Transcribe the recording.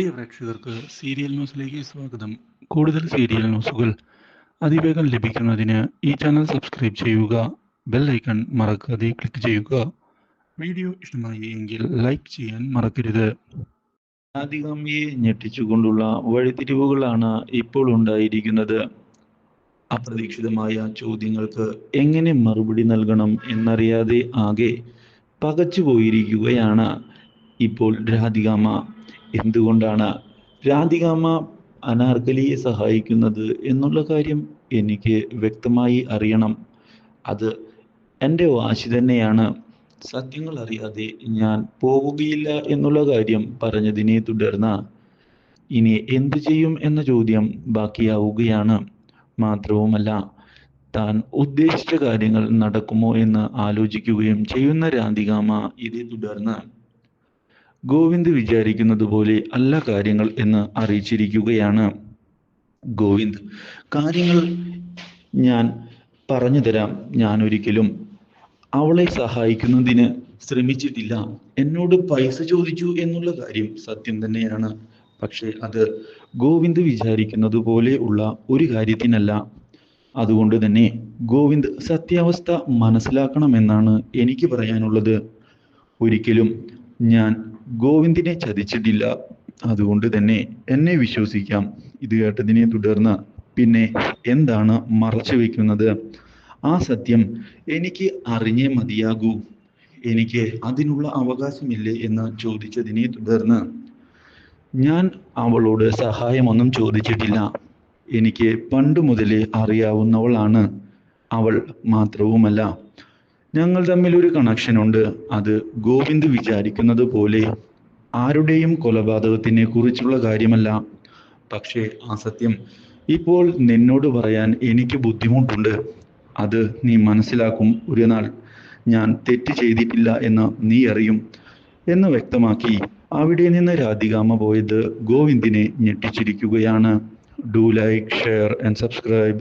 പ്രിയ പ്രേക്ഷകർക്ക് സീരിയൽ ന്യൂസിലേക്ക് സ്വാഗതം. കൂടുതൽ സീരിയൽ ന്യൂസുകൾ അതിവേഗം ലഭിക്കുന്നതിന് ഈ ചാനൽ സബ്സ്ക്രൈബ് ചെയ്യുക ബെൽ ഐക്കൺ മറക്കാതെ ക്ലിക്ക് ചെയ്യുക. വീഡിയോ ഇഷ്ടമായി എങ്കിൽ ലൈക്ക് ചെയ്യാൻ മറക്കരുത്. രാധികാമ്മയെ ഞെട്ടിച്ചുകൊണ്ടുള്ള വഴിത്തിരിവുകളാണ് ഇപ്പോൾ ഉണ്ടായിരിക്കുന്നത്. അപ്രതീക്ഷിതമായ ചോദ്യങ്ങൾക്ക് എങ്ങനെ മറുപടി നൽകണം എന്നറിയാതെ ആകെ പകച്ചു പോയിരിക്കുകയാണ് ഇപ്പോൾ രാധികാമ്മ. എന്തുകൊണ്ടാണ് രാധികാമ്മ അനാർക്കലിയെ സഹായിക്കുന്നത് എന്നുള്ള കാര്യം എനിക്ക് വ്യക്തമായി അറിയണം. അത് എന്റെ വാശി തന്നെയാണ്. സത്യങ്ങൾ അറിയാതെ ഞാൻ പോവുകയില്ല എന്നുള്ള കാര്യം പറഞ്ഞതിനെ തുടർന്ന് ഇനി എന്തു ചെയ്യും എന്ന ചോദ്യം ബാക്കിയാവുകയാണ്. മാത്രവുമല്ല താൻ ഉദ്ദേശിച്ച കാര്യങ്ങൾ നടക്കുമോ എന്ന് ആലോചിക്കുകയും ചെയ്യുന്ന രാധികാമ ഇതേ തുടർന്ന് ഗോവിന്ദ് വിചാരിക്കുന്നത് പോലെ അല്ല കാര്യങ്ങൾ എന്ന് അറിയിച്ചിരിക്കുകയാണ്. ഗോവിന്ദ് കാര്യങ്ങൾ ഞാൻ പറഞ്ഞു തരാം. ഞാൻ ഒരിക്കലും അവളെ സഹായിക്കുന്നതിന് ശ്രമിച്ചിട്ടില്ല. എന്നോട് പൈസ ചോദിച്ചു എന്നുള്ള കാര്യം സത്യം തന്നെയാണ്. പക്ഷെ അത് ഗോവിന്ദ് വിചാരിക്കുന്നത് പോലെ ഉള്ള ഒരു കാര്യത്തിനല്ല. അതുകൊണ്ട് തന്നെ ഗോവിന്ദ് സത്യാവസ്ഥ മനസ്സിലാക്കണമെന്നാണ് എനിക്ക് പറയാനുള്ളത്. ഒരിക്കലും ഞാൻ ഗോവിന്ദിനെ ചതിച്ചിട്ടില്ല. അതുകൊണ്ട് തന്നെ എന്നെ വിശ്വസിക്കാം. ഇത് കേട്ടതിനെ തുടർന്ന് പിന്നെ എന്താണ് മറച്ചു വെക്കുന്നത്? ആ സത്യം എനിക്ക് അറിഞ്ഞേ മതിയാകൂ. എനിക്ക് അതിനുള്ള അവകാശമില്ലേ എന്ന് ചോദിച്ചതിനെ തുടർന്ന് ഞാൻ അവളോട് സഹായമൊന്നും ചോദിച്ചിട്ടില്ല. എനിക്ക് പണ്ട് മുതലേ അറിയാവുന്നവളാണ്. അവൾ മാത്രവുമല്ല. ഞങ്ങൾ തമ്മിൽ ഒരു കണക്ഷൻ ഉണ്ട്. അത് ഗോവിന്ദ് വിചാരിക്കുന്നത് പോലെ ആരുടെയും കൊലപാതകത്തിനെ കുറിച്ചുള്ള കാര്യമല്ല. പക്ഷേ ആ സത്യം ഇപ്പോൾ നിന്നോട് പറയാൻ എനിക്ക് ബുദ്ധിമുട്ടുണ്ട്. അത് നീ മനസ്സിലാക്കും ഒരു നാൾ. ഞാൻ തെറ്റ് ചെയ്തിട്ടില്ല എന്ന് നീ അറിയും എന്ന് വ്യക്തമാക്കി അവിടെ നിന്ന് രാധികാമ പോയത് ഗോവിന്ദിനെ ഞെട്ടിച്ചിരിക്കുകയാണ്. Do like share and subscribe